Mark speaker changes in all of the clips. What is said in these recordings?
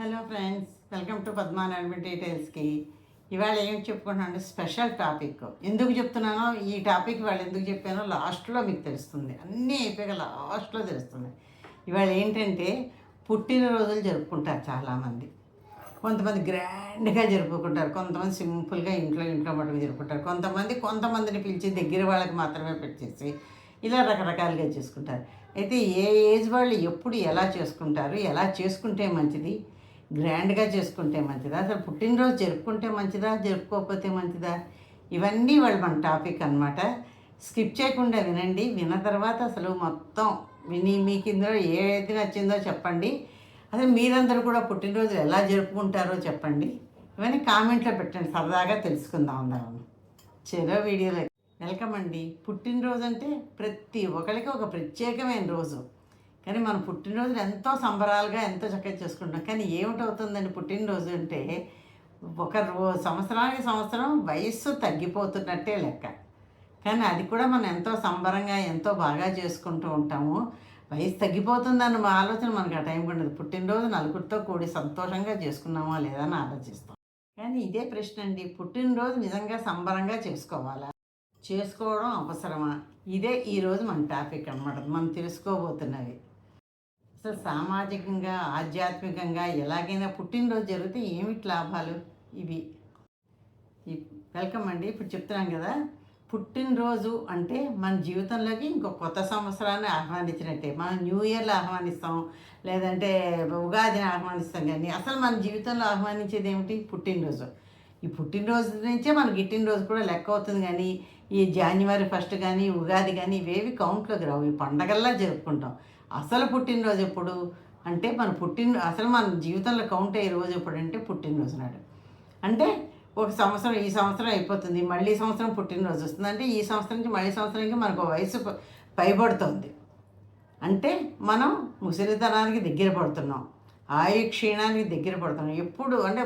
Speaker 1: Hello friends welcome to Padmanarayana డీటెయిల్స్కి. ఇవాళ ఏం చెప్పుకుంటున్నాను స్పెషల్ టాపిక్. ఎందుకు చెప్తున్నానో ఈ టాపిక్ వాళ్ళు ఎందుకు చెప్పానో లాస్ట్లో మీకు తెలుస్తుంది. అన్నీ అయిపోయాక లాస్ట్లో తెలుస్తుంది. ఇవాళ ఏంటంటే పుట్టినరోజులు జరుపుకుంటారు చాలామంది. కొంతమంది గ్రాండ్గా జరుపుకుంటారు కొంతమంది సింపుల్గా ఇంట్లో ఇంట్లో మటుకు జరుపుకుంటారు. కొంతమంది కొంతమందిని పిలిచి దగ్గర వాళ్ళకి మాత్రమే పెట్టేసి ఇలా రకరకాలుగా చేసుకుంటారు. అయితే ఏ ఏజ్ వాళ్ళు ఎప్పుడు ఎలా చేసుకుంటారు ఎలా చేసుకుంటే మంచిది? గ్రాండ్గా చేసుకుంటే మంచిదా? అసలు పుట్టినరోజు జరుపుకుంటే మంచిదా? జరుపుకోకపోతే మంచిదా? ఇవన్నీ వాళ్ళు మన టాపిక్ అన్నమాట. స్కిప్ చేయకుండా వినండి. విన్న తర్వాత అసలు మొత్తం విని మీకు ఇందులో ఏది నచ్చిందో చెప్పండి. అసలు మీరందరూ కూడా పుట్టినరోజు ఎలా జరుపుకుంటారో చెప్పండి. ఇవన్నీ కామెంట్లో పెట్టండి. సరదాగా తెలుసుకుందాం అందరం. చెరో వీడియోలో. వెల్కమ్ అండి. పుట్టినరోజు అంటే ప్రతి ఒక్కరికి ఒక ప్రత్యేకమైన రోజు. కానీ మనం పుట్టినరోజులు ఎంతో సంబరాలుగా ఎంతో చక్కగా చేసుకుంటాం కానీ ఏమిటవుతుందండి పుట్టినరోజు అంటే ఒక సంవత్సరానికి సంవత్సరం వయస్సు తగ్గిపోతున్నట్టే లెక్క. కానీ అది కూడా మనం ఎంతో సంబరంగా ఎంతో బాగా చేసుకుంటూ ఉంటాము. వయసు తగ్గిపోతుందన్న మా ఆలోచన మనకు ఆ టైం ఉండదు. పుట్టినరోజు నలుగురితో కూడి సంతోషంగా చేసుకున్నామా లేదా అని ఆలోచిస్తాం. కానీ ఇదే ప్రశ్న అండి. పుట్టినరోజు నిజంగా సంబరంగా చేసుకోవాలా? చేసుకోవడం అవసరమా? ఇదే ఈరోజు మన టాపిక్ అనమాట మనం తెలుసుకోబోతున్నది అసలు సామాజికంగా ఆధ్యాత్మికంగా ఎలాగైనా పుట్టినరోజు జరిగితే ఏమిటి లాభాలు? ఇవి. వెల్కమ్ అండి. ఇప్పుడు చెప్తున్నాం కదా పుట్టినరోజు అంటే మన జీవితంలోకి ఇంకో కొత్త సంవత్సరాన్ని ఆహ్వానించినట్టే. మనం న్యూ ఇయర్లో ఆహ్వానిస్తాం లేదంటే ఉగాదిని ఆహ్వానిస్తాం కానీ అసలు మన జీవితంలో ఆహ్వానించేది ఏమిటి? పుట్టినరోజు. ఈ పుట్టినరోజు నుంచే మన గిట్టినరోజు కూడా లెక్క అవుతుంది కానీ ఈ జాన్యువరి ఫస్ట్ కానీ ఉగాది కానీ ఇవేవి కౌంట్లోకి రావు. ఈ పండగల్లా జరుపుకుంటాం. అసలు పుట్టినరోజు ఎప్పుడు? అంటే మన పుట్టిన అసలు మన జీవితంలో కౌంట్ అయ్యే రోజు ఎప్పుడు అంటే పుట్టినరోజు నాడు. అంటే ఒక సంవత్సరం ఈ సంవత్సరం అయిపోతుంది మళ్ళీ సంవత్సరం పుట్టినరోజు వస్తుంది. అంటే ఈ సంవత్సరం నుంచి మళ్ళీ సంవత్సరానికి మనకు వయసు పైబడుతుంది. అంటే మనం ముసలితనానికి దగ్గర పడుతున్నాం. ఆయు క్షీణానికి దగ్గర పడుతున్నాం. ఎప్పుడు అంటే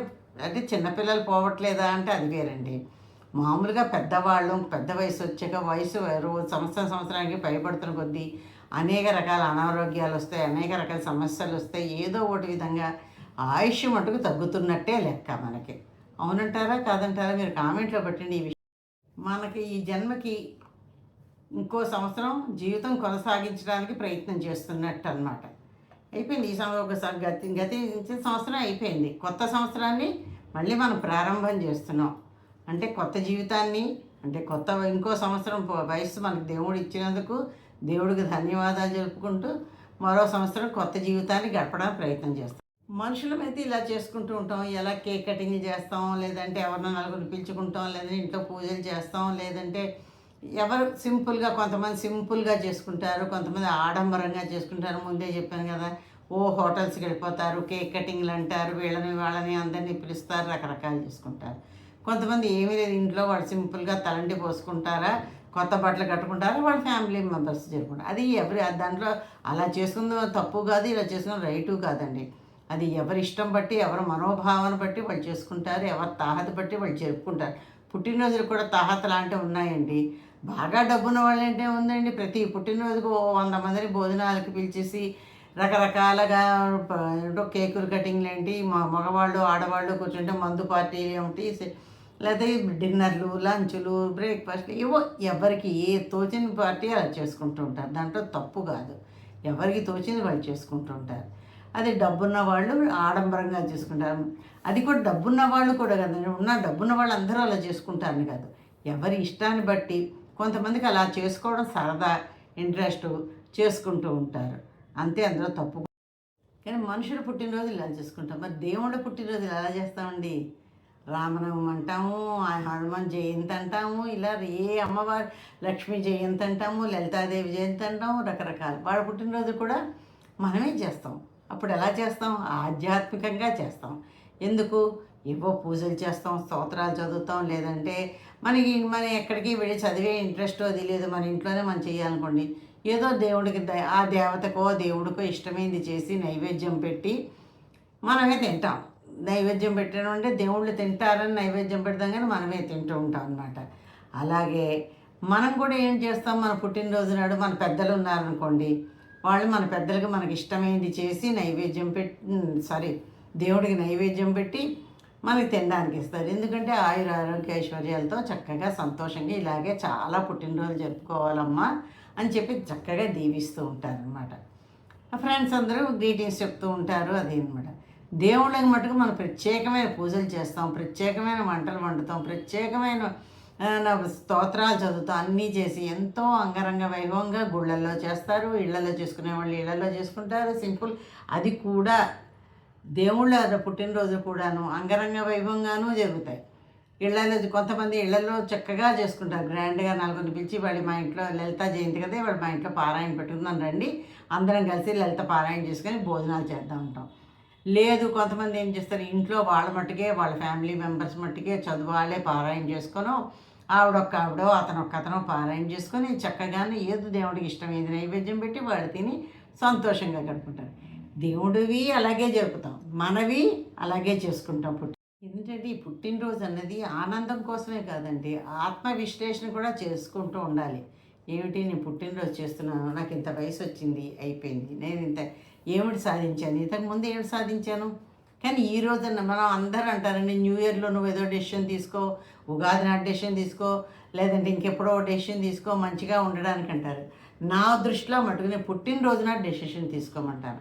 Speaker 1: అంటే చిన్నపిల్లలు పోవట్లేదా అంటే అది వేరండి. మామూలుగా పెద్దవాళ్ళు పెద్ద వయసు వచ్చాక వయసు రోజు సంవత్సరం సంవత్సరానికి పైబడుతున్న కొద్దీ అనేక రకాల అనారోగ్యాలు వస్తాయి అనేక రకాల సమస్యలు వస్తాయి. ఏదో ఒకటి విధంగా ఆయుష్ మటుకు తగ్గుతున్నట్టే లెక్క మనకి. అవునంటారా? కాదంటారా? మీరు కామెంట్లో పెట్టండి ఈ విషయం. మనకి ఈ జన్మకి ఇంకో సంవత్సరం జీవితం కొనసాగించడానికి ప్రయత్నం చేస్తున్నట్టు అనమాట అయిపోయింది ఈ సంవత్సరం ఒకసారి గతి గతించిన సంవత్సరం అయిపోయింది. కొత్త సంవత్సరాన్ని మళ్ళీ మనం ప్రారంభం చేస్తున్నాం. అంటే కొత్త జీవితాన్ని అంటే కొత్త ఇంకో సంవత్సరం వయస్సు మనకు దేవుడు ఇచ్చినందుకు దేవుడికి ధన్యవాదాలు జరుపుకుంటూ మరో సంవత్సరం కొత్త జీవితాన్ని గడపడానికి ప్రయత్నం చేస్తాం. మనుషులమైతే ఇలా చేసుకుంటూ ఉంటాం. ఎలా కేక్ కటింగ్ చేస్తాం లేదంటే ఎవరినో నలుగురిని పిలుచుకుంటాం లేదంటే ఇంట్లో పూజలు చేస్తాం లేదంటే ఎవరు సింపుల్గా కొంతమంది సింపుల్గా చేసుకుంటారు కొంతమంది ఆడంబరంగా చేసుకుంటారు. ముందే చెప్పాను కదా ఓ హోటల్స్కి వెళ్ళిపోతారు కేక్ కటింగ్లు అంటారు వీళ్ళని వాళ్ళని అందరినీ పిలుస్తారు రకరకాలు చేసుకుంటారు. కొంతమంది ఏమీ లేదు ఇంట్లో వాళ్ళు సింపుల్గా తలండి పోసుకుంటారా కొత్త బట్టలు కట్టుకుంటారు వాళ్ళ ఫ్యామిలీ మెంబర్స్ జరుపుకుంటారు. అది ఎవరి దాంట్లో అలా చేసుకుందాం తప్పు కాదు ఇలా చేసుకున్న రైటు కాదండి. అది ఎవరి ఇష్టం బట్టి ఎవరి మనోభావన బట్టి వాళ్ళు చేసుకుంటారు ఎవరి తాహత బట్టి వాళ్ళు జరుపుకుంటారు. పుట్టినరోజులు కూడా తాహత లాంటివి ఉన్నాయండి. బాగా డబ్బున్న వాళ్ళు అంటే ఉందండి. ప్రతి పుట్టినరోజుకు ఓ వంద మందిని భోజనాలకి పిలిచేసి రకరకాలుగా కేకులు కటింగ్లు ఏంటి మగవాళ్ళు ఆడవాళ్ళు కూర్చుంటే మందు పార్టీలు ఏమిటి లేదా లేకపోతే డిన్నర్లు లంచ్లు బ్రేక్ఫాస్ట్ ఏవో ఎవరికి ఏ తోచిన పార్టీ అలా చేసుకుంటూ ఉంటారు. దాంట్లో తప్పు కాదు. ఎవరికి తోచింది వాళ్ళు చేసుకుంటూ ఉంటారు. అది డబ్బున్న వాళ్ళు ఆడంబరంగా చేసుకుంటారు. అది కూడా డబ్బున్న వాళ్ళు కూడా కదండి ఉన్న డబ్బున్న వాళ్ళు అందరూ అలా చేసుకుంటారని కాదు. ఎవరి ఇష్టాన్ని బట్టి కొంతమందికి అలా చేసుకోవడం సరదా ఇంట్రెస్ట్ చేసుకుంటూ ఉంటారు. అంతే అందులో తప్పు. కానీ మనుషుల పుట్టినరోజు ఇలా చేసుకుంటాం? మరి దేవుళ్ళ పుట్టినరోజు ఎలా చేస్తామండి? రామనవమి అంటాము ఆ హనుమాన్ జయంతి అంటాము ఇలా ఏ అమ్మవారి లక్ష్మీ జయంతి అంటాము లలితాదేవి జయంతి అంటాము రకరకాలు. వాళ్ళ పుట్టినరోజు కూడా మనమే చేస్తాం. అప్పుడు ఎలా చేస్తాం? ఆధ్యాత్మికంగా చేస్తాం. ఎందుకు? ఏవో పూజలు చేస్తాం స్తోత్రాలు చదువుతాం లేదంటే మనకి మనం ఎక్కడికి వెళ్ళి చదివే ఇంట్రెస్ట్ అది లేదు మన ఇంట్లోనే మనం చేయాలనుకోండి. ఏదో దేవుడికి ఆ దేవతకో దేవుడికో ఇష్టమైంది చేసి నైవేద్యం పెట్టి మనమే తింటాం. నైవేద్యం పెట్టడం అంటే దేవుళ్ళు తింటారని నైవేద్యం పెడతాం కానీ మనమే తింటూ ఉంటాం అనమాట అలాగే మనం కూడా ఏం చేస్తాం? మన పుట్టినరోజు నాడు మన పెద్దలు ఉన్నారనుకోండి వాళ్ళు మన పెద్దలకు మనకి ఇష్టమైంది చేసి నైవేద్యం పెట్టి సారీ దేవుడికి నైవేద్యం పెట్టి మనకి తినడానికి ఇస్తారు. ఎందుకంటే ఆయుర ఆరోగ్య ఐశ్వర్యాలతో చక్కగా సంతోషంగా ఇలాగే చాలా పుట్టినరోజులు జరుపుకోవాలమ్మా అని చెప్పి చక్కగా దీవిస్తూ ఉంటారనమాట ఫ్రెండ్స్ అందరూ గ్రీటింగ్స్ చెప్తూ ఉంటారు అది అనమాట దేవుళ్ళకి మటుకు మనం ప్రత్యేకమైన పూజలు చేస్తాం ప్రత్యేకమైన వంటలు వండుతాం ప్రత్యేకమైన స్తోత్రాలు చదువుతాం అన్నీ చేసి ఎంతో అంగరంగ వైభవంగా గుళ్ళల్లో చేస్తారు ఇళ్ళలో చేసుకునే వాళ్ళు ఇళ్ళలో చేసుకుంటారు సింపుల్. అది కూడా దేవుళ్ళ పుట్టినరోజు కూడాను అంగరంగ వైభవంగానూ జరుగుతాయి. ఇళ్ళలో కొంతమంది ఇళ్ళలో చక్కగా చేసుకుంటారు. గ్రాండ్గా నలుగురిని పిలిచి వాళ్ళు మా ఇంట్లో లలిత జయంతి కదా వాళ్ళు మా ఇంట్లో పారాయణ పెట్టుకుందాం రండి అందరం కలిసి లలిత పారాయణ చేసుకొని భోజనాలు చేద్దాం ఉంటాం లేదు కొంతమంది ఏం చేస్తారు? ఇంట్లో వాళ్ళ మట్టుకే వాళ్ళ ఫ్యామిలీ మెంబర్స్ మట్టుకే చదువాలే పారాయణ చేసుకొని ఆవిడొక్క ఆవిడో అతను ఒక్క అతను పారాయణ చేసుకొని చక్కగానే ఏదో దేవుడికి ఇష్టం ఏది నైవేద్యం పెట్టి వాడు తిని సంతోషంగా గడుపుకుంటారు. దేవుడివి అలాగే జరుపుతాం. మనవి అలాగే చేసుకుంటాం పుట్టి. ఎందుకంటే ఈ పుట్టినరోజు అన్నది ఆనందం కోసమే కాదండి ఆత్మ విశ్లేషణ కూడా చేసుకుంటూ ఉండాలి. ఏమిటి నేను పుట్టినరోజు చేస్తున్నాను నాకు ఇంత వయసు వచ్చింది అయిపోయింది నేను ఇంత ఏమిటి సాధించాను? ఇంతకుముందు ఏమిటి సాధించాను? కానీ ఈ రోజున మనం అందరూ అంటారండి న్యూ ఇయర్లో నువ్వు ఏదో డెసిషన్ తీసుకో ఉగాది నాటి డెసిషన్ తీసుకో లేదంటే ఇంకెప్పుడో డెసిషన్ తీసుకో మంచిగా ఉండడానికి అంటారు. నా దృష్టిలో మటుకు నేను పుట్టినరోజున డెసిషన్ తీసుకోమంటాను.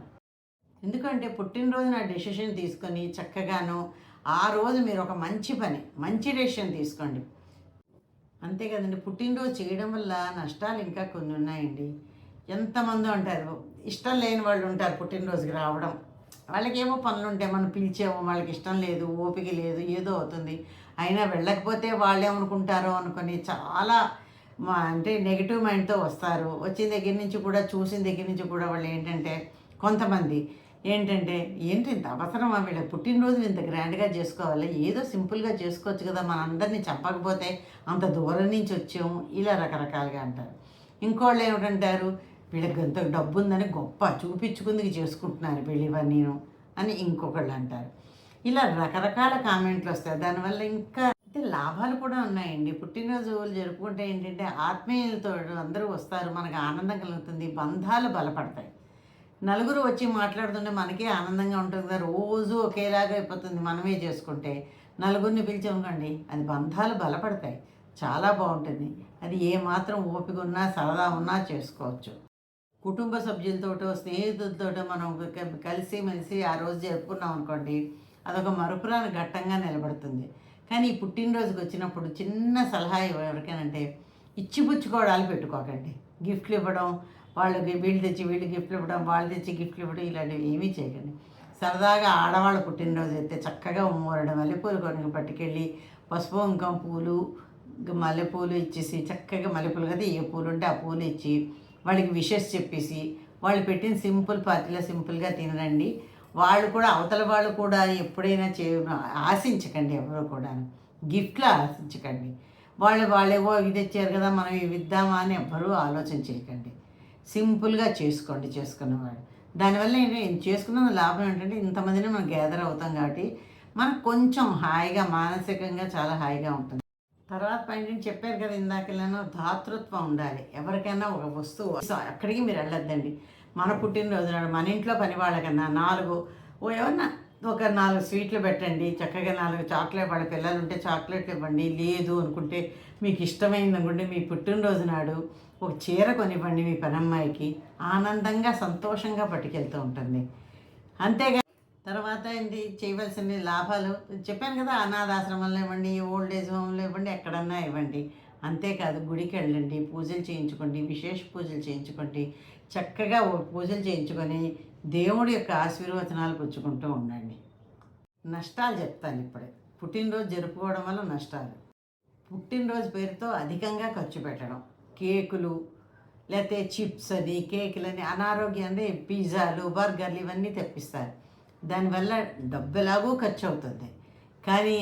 Speaker 1: ఎందుకంటే పుట్టినరోజు నా డెసిషన్ తీసుకొని చక్కగాను ఆ రోజు మీరు ఒక మంచి పని మంచి డెసిషన్ తీసుకోండి. అంతే కదండి పుట్టినరోజు చేయడం వల్ల నష్టాలు ఇంకా కొన్ని ఉన్నాయండి. ఎంతమంది ఉంటారు ఇష్టం లేని వాళ్ళు ఉంటారు పుట్టినరోజుకి రావడం. వాళ్ళకేమో పనులు ఉంటాయి మనం పిలిచేమో వాళ్ళకి ఇష్టం లేదు ఓపిక లేదు ఏదో అవుతుంది. అయినా వెళ్ళకపోతే వాళ్ళు ఏమనుకుంటారో అనుకొని చాలా మా అంటే నెగిటివ్ మైండ్తో వస్తారు. వచ్చిన దగ్గర నుంచి కూడా చూసిన దగ్గర నుంచి కూడా వాళ్ళు ఏంటంటే కొంతమంది ఏంటంటే ఏంటి ఇంత అవసరమా వీళ్ళ పుట్టినరోజులు ఇంత గ్రాండ్గా చేసుకోవాలి. ఏదో సింపుల్గా చేసుకోవచ్చు కదా మన అందరినీ చెప్పకపోతే అంత దూరం నుంచి వచ్చాము. ఇలా రకరకాలుగా అంటారు. ఇంకోళ్ళు ఏమిటంటారు? వీళ్ళకి ఎంత డబ్బు ఉందని గొప్ప చూపించుకుందుకు చేసుకుంటున్నారు వీళ్ళు నేను అని ఇంకొకళ్ళు అంటారు. ఇలా రకరకాల కామెంట్లు వస్తాయి. దానివల్ల ఇంకా అయితే లాభాలు కూడా ఉన్నాయండి. పుట్టినరోజు జరుపుకుంటే ఏంటంటే ఆత్మీయులతో అందరూ వస్తారు. మనకు ఆనందం కలుగుతుంది. బంధాలు బలపడతాయి. నలుగురు వచ్చి మాట్లాడుతుంటే మనకే ఆనందంగా ఉంటుంది కదా రోజు ఒకేలాగా అయిపోతుంది మనమే చేసుకుంటే. నలుగురిని పిలిచామనుకోండి అది బంధాలు బలపడతాయి. చాలా బాగుంటుంది. అది ఏ మాత్రం ఓపిక ఉన్నా సరదా ఉన్నా చేసుకోవచ్చు. కుటుంబ సభ్యులతోటో స్నేహితులతోటో మనం కలిసి మెలిసి ఆ రోజు జరుపుకున్నాం అనుకోండి అదొక మరుపురాని ఘట్టంగా నిలబడుతుంది. కానీ ఈ పుట్టినరోజుకి వచ్చినప్పుడు చిన్న సలహా ఎవరికైనంటే ఇచ్చిపుచ్చుకోవడాలు పెట్టుకోకండి. గిఫ్ట్లు ఇవ్వడం వాళ్ళకి వీళ్ళు తెచ్చి వీళ్ళు గిఫ్ట్లు ఇవ్వడం వాళ్ళు తెచ్చి గిఫ్ట్లు ఇవ్వడం ఇలాంటివి ఏమీ చేయకండి. సరదాగా ఆడవాళ్ళ పుట్టినరోజు అయితే చక్కగా ఉమ్మూరడం మల్లెపూలు కొనుక్కు పట్టుకెళ్ళి పసుపు కుంకుమ పూలు ఇంకా మల్లెపూలు ఇచ్చేసి చక్కగా మల్లెపూలు కదా ఏ పూలు ఉంటే ఆ పూలు ఇచ్చి వాళ్ళకి విషెస్ చెప్పేసి వాళ్ళు పెట్టిన సింపుల్ పార్టీలో సింపుల్గా తినరండి. వాళ్ళు కూడా అవతల వాళ్ళు కూడా ఎప్పుడైనా చే ఆశించకండి ఎవరు కూడా గిఫ్ట్లు ఆశించకండి. వాళ్ళు వాళ్ళేవో ఇది తెచ్చారు కదా మనం ఇవి ఇద్దామా అని ఎవ్వరూ ఆలోచన చేయకండి. సింపుల్గా చేసుకోండి చేసుకున్నవాడు దానివల్ల ఏంటి చేసుకున్న లాభం ఏంటంటే ఇంతమందిని మనం గ్యాదర్ అవుతాం కాబట్టి మనకు కొంచెం హాయిగా మానసికంగా చాలా హాయిగా ఉంటుంది. తర్వాత పైన చెప్పారు కదా ఇందాకలానో దాతృత్వం ఉండాలి. ఎవరికైనా ఒక వస్తువు. అక్కడికి మీరు వెళ్ళొద్దండి. మన పుట్టినరోజు నాడు మన ఇంట్లో పని వాళ్ళకన్నా నాలుగు ఓ ఏమన్నా ఒక నాలుగు స్వీట్లు పెట్టండి. చక్కగా నాలుగు చాక్లెట్ వాళ్ళ పిల్లలు ఉంటే చాక్లెట్ ఇవ్వండి. లేదు అనుకుంటే మీకు ఇష్టమైంది అనుకుంటే మీ పుట్టినరోజు నాడు ఒక చీర కొనివ్వండి మీ పనమ్మాయికి. ఆనందంగా సంతోషంగా పట్టుకెళ్తూ ఉంటుంది. అంతేగా తర్వాత ఏంటి? చేయవలసిన లాభాలు. చెప్పాను కదా అనాథాశ్రమంలో ఇవ్వండి ఓల్డ్ ఏజ్ హోమ్లో ఇవ్వండి ఎక్కడన్నా ఇవ్వండి. అంతేకాదు గుడికి వెళ్ళండి పూజలు చేయించుకోండి విశేష పూజలు చేయించుకోండి. చక్కగా పూజలు చేయించుకొని దేవుడి యొక్క ఆశీర్వచనాలు పుచ్చుకుంటూ ఉండండి. నష్టాలు చెప్తాను ఇప్పుడే. పుట్టినరోజు జరుపుకోవడం వల్ల నష్టాలు. పుట్టినరోజు పేరుతో అధికంగా ఖర్చు పెట్టడం. కేకులు లేకపోతే చిప్స్ అని కేకులని అనారోగ్యాన్ని పిజ్జాలు బర్గర్లు ఇవన్నీ తెప్పిస్తారు. దానివల్ల డబ్బు ఎలాగో ఖర్చు అవుతుంది. కానీ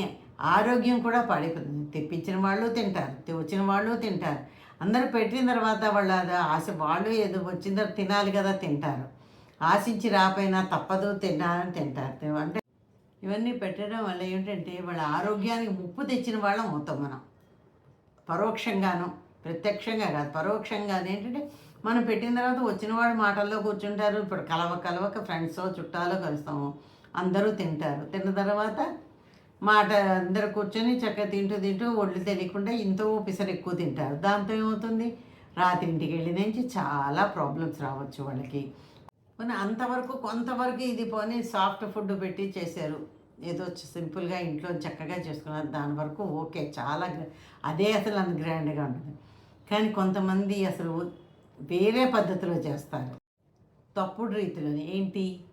Speaker 1: ఆరోగ్యం కూడా పాడైపోతుంది. తెప్పించిన వాళ్ళు తింటారు వచ్చిన వాళ్ళు తింటారు. అందరూ పెట్టిన తర్వాత వాళ్ళు అది ఆశ వాళ్ళు ఏదో వచ్చిన తర్వాత తినాలి కదా తింటారు. ఆశించి రాపోయినా తప్పదు తినాలని తింటారు. అంటే ఇవన్నీ పెట్టడం వల్ల ఏంటంటే వాళ్ళ ఆరోగ్యానికి ముప్పు తెచ్చిన వాళ్ళం అవుతాం మనం. పరోక్షంగాను ప్రత్యక్షంగా కాదు. పరోక్షంగా ఏంటంటే మనం పెట్టిన తర్వాత వచ్చిన వాడు మాటల్లో కూర్చుంటారు. ఇప్పుడు కలవ కలవక ఫ్రెండ్స్ చుట్టాలు కలుస్తాము. అందరూ తింటారు. తిన్న తర్వాత మాట అందరు కూర్చొని చక్కగా తింటూ తింటూ ఒళ్ళు తెలియకుండా ఇంతో పిసరు ఎక్కువ తింటారు. దాంతో ఏమవుతుంది? రాత్రి ఇంటికి వెళ్ళి నుంచి చాలా ప్రాబ్లమ్స్ రావచ్చు వాళ్ళకి. పోనీ అంతవరకు కొంతవరకు ఇది పోనీ సాఫ్ట్ ఫుడ్ పెట్టి చేశారు. ఏదో సింపుల్గా ఇంట్లో చక్కగా చేసుకున్నారు. దాని వరకు ఓకే చాలా అదే అసలు అంత గ్రాండ్గా ఉంటుంది. కానీ కొంతమంది అసలు వేరే పద్ధతిలో చేస్తారు. తప్పుడు రీతిలో. ఏంటి?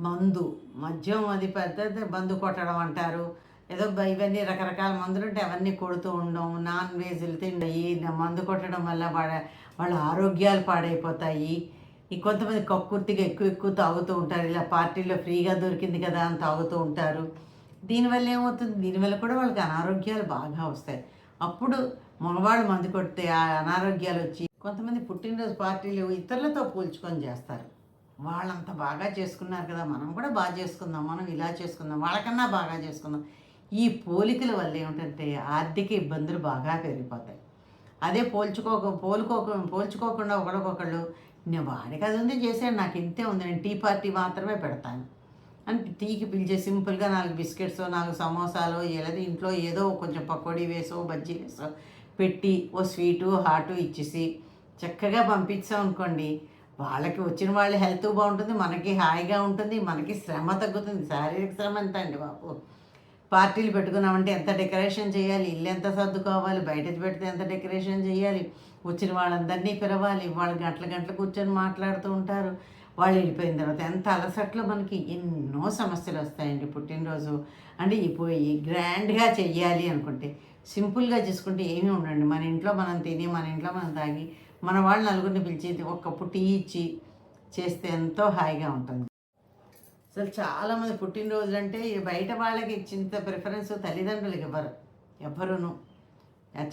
Speaker 1: మందు. మద్యం అది పెద్ద మందు కొట్టడం అంటారు. ఏదో బ- ఇవన్నీ రకరకాల మందులు ఉంటే అవన్నీ కొడుతూ ఉండడం నాన్ వెజ్లు తిండి మందు కొట్టడం వల్ల వాళ్ళ వాళ్ళ ఆరోగ్యాలు పాడైపోతాయి. ఈ కొంతమంది కక్కుర్తిగా ఎక్కువ ఎక్కువ తాగుతూ ఉంటారు. ఇలా పార్టీలో ఫ్రీగా దొరికింది కదా అని తాగుతూ ఉంటారు. దీనివల్ల ఏమవుతుంది? దీనివల్ల కూడా వాళ్ళకి అనారోగ్యాలు బాగా వస్తాయి. అప్పుడు మగవాళ్ళు మందు కొడితే ఆ అనారోగ్యాలు వచ్చి కొంతమంది పుట్టినరోజు పార్టీలు ఇతరులతో పోల్చుకొని చేస్తారు. వాళ్ళంత బాగా చేసుకున్నారు కదా మనం కూడా బాగా చేసుకుందాం మనం ఇలా చేసుకుందాం వాళ్ళకన్నా బాగా చేసుకుందాం. ఈ పోలికల వల్ల ఏమిటంటే ఆర్థిక ఇబ్బందులు బాగా పెరిగిపోతాయి. అదే పోల్చుకోక పోలుకోక పోల్చుకోకుండా ఒకరికొకళ్ళు నేను వాడికి అది ఉంది చేసాను నాకు ఇంతే ఉంది నేను టీ పార్టీ మాత్రమే పెడతాను. అని టీకి పిలిచే సింపుల్గా నాలుగు బిస్కెట్స్ నాలుగు సమోసాలు లేదా ఇంట్లో ఏదో కొంచెం పకోడీ వేసో బజ్జీ వేసో పెట్టి ఓ స్వీటు హాటు ఇచ్చేసి చక్కగా పంపించాం అనుకోండి. వాళ్ళకి వచ్చిన వాళ్ళ హెల్త్ బాగుంటుంది మనకి హాయిగా ఉంటుంది మనకి శ్రమ తగ్గుతుంది. శారీరక శ్రమ ఎంత అండి బాబు. పార్టీలు పెట్టుకున్నామంటే ఎంత డెకరేషన్ చేయాలి ఇల్లు ఎంత సర్దుకోవాలి బయట పెడితే ఎంత డెకరేషన్ చేయాలి వచ్చిన వాళ్ళందరినీ పిలవాలి వాళ్ళు గంటల గంటలు కూర్చొని మాట్లాడుతూ ఉంటారు. వాళ్ళు వెళ్ళిపోయిన తర్వాత ఎంత అలసట్లో మనకి ఎన్నో సమస్యలు వస్తాయండి పుట్టినరోజు. అంటే ఇప్పుడు ఈ గ్రాండ్గా చెయ్యాలి అనుకుంటే సింపుల్గా చేసుకుంటే ఏమీ ఉండండి మన ఇంట్లో మనం తిని మన ఇంట్లో మనం తాగి మన వాళ్ళు నలుగురిని పిలిచి ఒక్క పుట్టి టీ ఇచ్చి చేస్తే ఎంతో హాయిగా ఉంటుంది. అసలు చాలామంది పుట్టినరోజులు అంటే బయట వాళ్ళకి ఇచ్చింత ప్రిఫరెన్స్ తల్లిదండ్రులకు ఇవ్వరు ఎవరును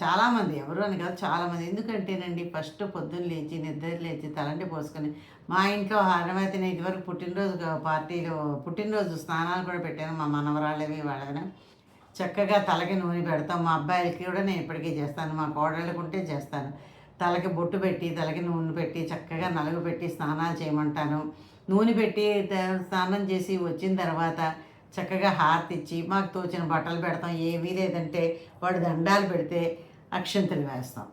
Speaker 1: చాలామంది. ఎవరు అని కాదు చాలామంది. ఎందుకంటేనండి ఫస్ట్ పొద్దున్న లేచి నిద్ర లేచి తలంటి పోసుకొని మా ఇంట్లో హారమైతే ఇదివరకు పుట్టినరోజు పార్టీలు పుట్టినరోజు స్నానాలు కూడా పెట్టాను. మా మనవరాళ్ళవి వాళ్ళని చక్కగా తలకి నూనె పెడతాం. మా అబ్బాయిలకి కూడా నేను ఇప్పటికీ చేస్తాను. మా కోడళ్ళకు ఉంటే చేస్తాను. తలకి బొట్టు పెట్టి తలకి నూనె పెట్టి చక్కగా నలుగు పెట్టి స్నానాలు చేయమంటాను. నూనె పెట్టి స్నానం చేసి వచ్చిన తర్వాత చక్కగా హారతి ఇచ్చి మాకు తోచిన బట్టలు పెడతాం ఏమీ లేదంటే వాడు దండాలు పెడితే అక్షంతలు వేస్తాం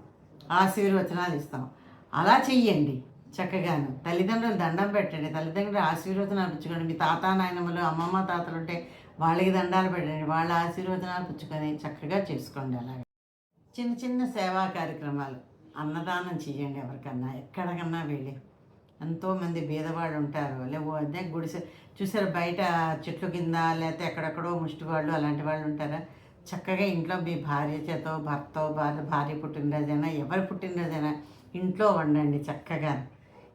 Speaker 1: ఆశీర్వచనాలు ఇస్తాం. అలా చెయ్యండి చక్కగాను. తల్లిదండ్రులు దండం పెట్టండి తల్లిదండ్రులు ఆశీర్వచనాలు పుచ్చుకోండి. మీ తాత నాయనమ్మలు అమ్మమ్మ తాతలు ఉంటే వాళ్ళకి దండాలు పెట్టండి వాళ్ళ ఆశీర్వచనాలు పుచ్చుకొని చక్కగా చేసుకోండి అలాగే. చిన్న చిన్న సేవా కార్యక్రమాలు. అన్నదానం చేయండి ఎవరికన్నా ఎక్కడికన్నా వెళ్ళి. ఎంతోమంది బీదవాళ్ళు ఉంటారు. లేవు అదే గుడిసె చూసారు బయట చెట్లు కింద లేకపోతే ఎక్కడెక్కడో ముష్టి వాళ్ళు అలాంటి వాళ్ళు ఉంటారా? చక్కగా ఇంట్లో మీ భార్య చేతో భర్త భార్య భార్య పుట్టినరోజైనా ఎవరి పుట్టినరోజైనా ఇంట్లో వండండి చక్కగా.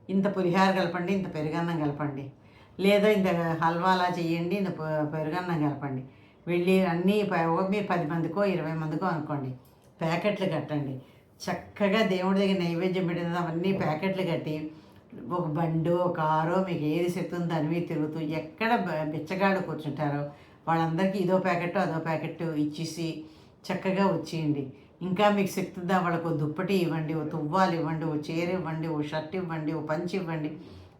Speaker 1: ఇంత పులిహార కలపండి ఇంత పెరుగన్నం కలపండి. లేదా ఇంత హల్వాలా చేయండి ఇంత పెరుగన్నం కలపండి. వెళ్ళి అన్నీ ప- ఓ మీరు పది మందికో ఇరవై మందికో అనుకోండి. ప్యాకెట్లు కట్టండి. చక్కగా దేవుడి దగ్గర నైవేద్యం పెట్టిన అవన్నీ ప్యాకెట్లు కట్టి ఒక బండో కారో మీకు ఏది శక్తి ఉందో దాని మీద తిరుగుతూ ఎక్కడ బ- కూర్చుంటారో వాళ్ళందరికీ ఇదో ప్యాకెట్ అదో ప్యాకెట్ ఇచ్చేసి చక్కగా వచ్చేయండి. ఇంకా మీకు శక్తి ఉందా వాళ్ళకు దుప్పటి ఇవ్వండి ఓ తువ్వాలు ఇవ్వండి ఓ చీర ఇవ్వండి ఓ షర్ట్ ఇవ్వండి ఓ పంచి ఇవ్వండి.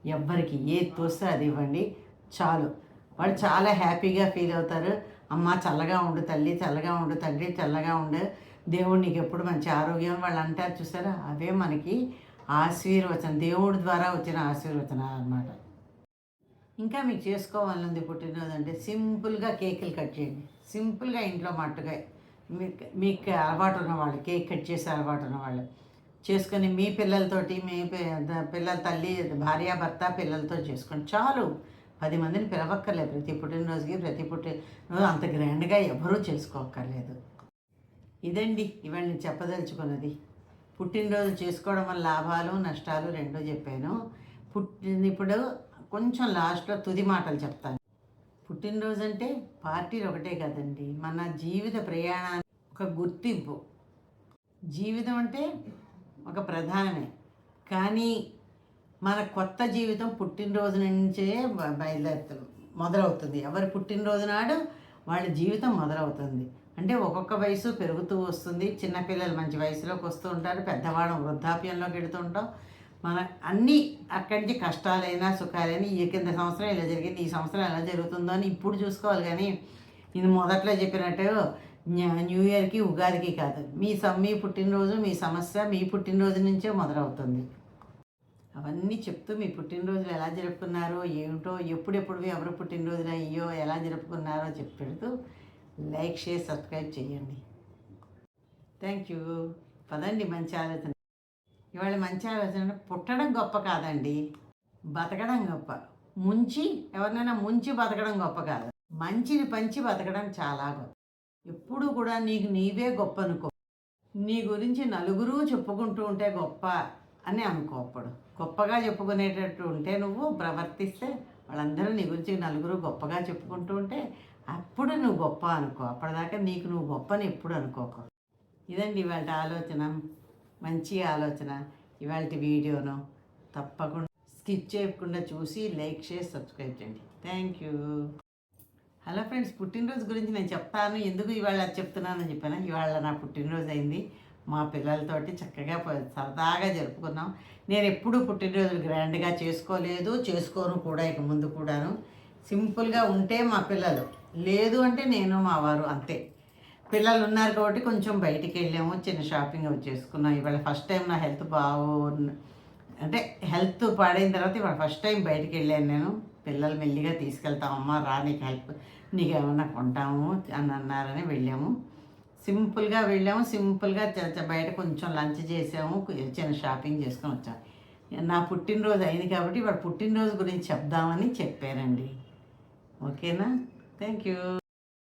Speaker 1: ఎవ్వరికి ఏది తోస్తే అది ఇవ్వండి చాలు. వాళ్ళు చాలా హ్యాపీగా ఫీల్ అవుతారు. అమ్మ చల్లగా ఉండు తల్లి చల్లగా ఉండు తండ్రి చల్లగా ఉండు. దేవుడు నీకు ఎప్పుడు మంచి ఆరోగ్యం వాళ్ళు అంటారు చూసారా? అవే మనకి ఆశీర్వచనం. దేవుడి ద్వారా వచ్చిన ఆశీర్వచనాలు అన్నమాట. ఇంకా మీకు చేసుకోవాలనుంది పుట్టినరోజు అంటే సింపుల్గా కేకులు కట్ చేయండి. సింపుల్గా ఇంట్లో మట్టుగా మీకు మీకు అలవాటు ఉన్న వాళ్ళు కేక్ కట్ చేసే అలవాటు ఉన్న వాళ్ళు చేసుకొని మీ పిల్లలతోటి మీ ద- పిల్లల తల్లి భార్య భర్త పిల్లలతో చేసుకోండి. చాలు. పది మందిని పిలవక్కర్లేదు. ప్రతి పుట్టినరోజుకి ప్రతి పుట్టినరోజు అంత గ్రాండ్గా ఎవరూ చేసుకోక్కర్లేదు. ఇదండి ఇవాళ నేను చెప్పదలుచుకున్నది. పుట్టినరోజు చేసుకోవడం వల్ల లాభాలు నష్టాలు రెండో చెప్పాను. పుట్టిన ఇప్పుడు కొంచెం లాస్ట్లో తుది మాటలు చెప్తాను. పుట్టినరోజు అంటే పార్టీలు ఒకటే కదండి. మన జీవిత ప్రయాణానికి ఒక గుర్తింపు. జీవితం అంటే ఒక ప్రధానమే. కానీ మన కొత్త జీవితం పుట్టినరోజు నుంచే బ- బయలుదేరుతుంది మొదలవుతుంది. ఎవరి పుట్టినరోజు నాడు వాళ్ళ జీవితం మొదలవుతుంది. అంటే ఒక్కొక్క వయసు పెరుగుతూ వస్తుంది. చిన్నపిల్లలు మంచి వయసులోకి వస్తూ ఉంటారు. పెద్దవాళ్ళం వృద్ధాప్యంలోకి వెళుతూ ఉంటాం. మన అన్నీ అక్కడి నుంచి కష్టాలైనా సుఖాలైనా ఈ కింద సంవత్సరం ఇలా జరిగింది ఈ సంవత్సరం ఎలా జరుగుతుందో అని ఇప్పుడు చూసుకోవాలి కానీ ఇది మొదట్లో చెప్పినట్టు న్యూ- న్యూ ఇయర్కి ఉగాదికి కాదు. మీ సమ్ మీ పుట్టినరోజు మీ సమస్య మీ పుట్టినరోజు నుంచే మొదలవుతుంది. అవన్నీ చెప్తూ మీ పుట్టినరోజులు ఎలా జరుపుకున్నారో ఏమిటో ఎప్పుడెప్పుడు ఎవరు పుట్టినరోజులు అయ్యో ఎలా జరుపుకున్నారో చెప్పి పెడుతూ లైక్ షేర్ సబ్స్క్రైబ్ చేయండి. Thank you. పదండి మంచి ఆలోచన. ఇవాళ మంచి ఆలోచన పుట్టడం గొప్ప కాదండి. బతకడం గొప్ప. ముంచి ఎవరినైనా ముంచి బతకడం గొప్ప కాదు. మంచిని పంచి బతకడం చాలా గొప్ప. ఎప్పుడు కూడా నీకు నీవే గొప్ప అనుకో. నీ గురించి నలుగురు చెప్పుకుంటూ ఉంటే గొప్ప అని అనుకోపడు గొప్పగా చెప్పుకునేటట్టు ఉంటే నువ్వు ప్రవర్తిస్తే వాళ్ళందరూ నీ గురించి నలుగురు గొప్పగా చెప్పుకుంటూ ఉంటే అప్పుడు నువ్వు గొప్ప అనుకో. అప్పటిదాకా నీకు నువ్వు గొప్పని ఎప్పుడు అనుకోకు. ఇదండి ఇవాళ ఆలోచన. మంచి ఆలోచన. ఇవాళ వీడియోను తప్పకుండా స్కిప్ చేయకుండా చూసి లైక్ చేసి సబ్స్క్రైబ్ చేయండి. Thank you. హలో ఫ్రెండ్స్ పుట్టినరోజు గురించి నేను చెప్తాను. ఎందుకు ఇవాళ చెప్తున్నానని చెప్పాను? ఇవాళ నా పుట్టినరోజు అయింది. మా పిల్లలతోటి చక్కగా సరదాగా జరుపుకున్నాం. నేను ఎప్పుడూ పుట్టినరోజులు గ్రాండ్గా చేసుకోలేదు చేసుకోను కూడా ఇక ముందు కూడాను. సింపుల్గా ఉంటే మా పిల్లలు లేదు అంటే నేను మా వారు అంతే. పిల్లలు ఉన్నారు కాబట్టి కొంచెం బయటికి వెళ్ళాము చిన్న షాపింగ్ చేసుకున్నాం. ఇవాళ ఫస్ట్ టైం నా హెల్త్ బాగు అంటే హెల్త్ పాడైన తర్వాత ఇవాళ ఫస్ట్ టైం బయటికి వెళ్ళాను నేను. పిల్లలు మెల్లిగా తీసుకెళ్తామమ్మా రా నీకు హెల్ప్ నీకు ఏమన్నా కొంటాము అని అన్నారని వెళ్ళాము. సింపుల్గా వెళ్ళాము సింపుల్గా బయట కొంచెం లంచ్ చేసాము చిన్న షాపింగ్ చేసుకొని వచ్చాము నా పుట్టినరోజు అయింది కాబట్టి వాడు పుట్టినరోజు గురించి చెప్దామని చెప్పారండి ఓకేనా? Thank you